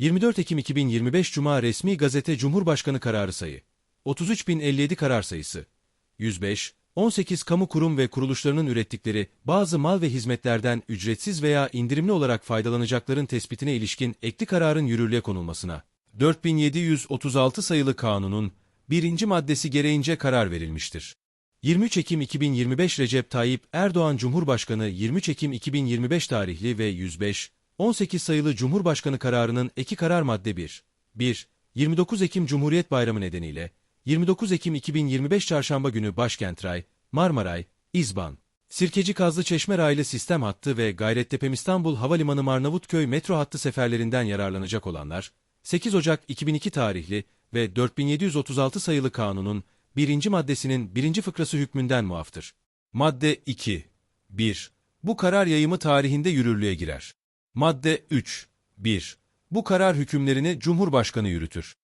24 Ekim 2025 Cuma Resmi Gazete Cumhurbaşkanı Kararı Sayı. 33.057 Karar Sayısı. 105 18 kamu kurum ve kuruluşlarının ürettikleri bazı mal ve hizmetlerden ücretsiz veya indirimli olarak faydalanacakların tespitine ilişkin ekli kararın yürürlüğe konulmasına. 4736 sayılı kanunun birinci maddesi gereğince karar verilmiştir. 23 Ekim 2025 Recep Tayyip Erdoğan Cumhurbaşkanı 23 Ekim 2025 tarihli ve 105 18 sayılı Cumhurbaşkanı kararının eki karar madde 1. 1. 29 Ekim Cumhuriyet Bayramı nedeniyle 29 Ekim 2025 Çarşamba günü Başkent Ray, Marmaray, İzban, Sirkeci Kazlı Çeşme raylı sistem hattı ve Gayrettepe İstanbul Havalimanı Marnavutköy metro hattı seferlerinden yararlanacak olanlar, 8 Ocak 2002 tarihli ve 4736 sayılı kanunun birinci maddesinin birinci fıkrası hükmünden muaftır. Madde 2. 1. Bu karar yayımı tarihinde yürürlüğe girer. Madde 3. 1. Bu karar hükümlerini Cumhurbaşkanı yürütür.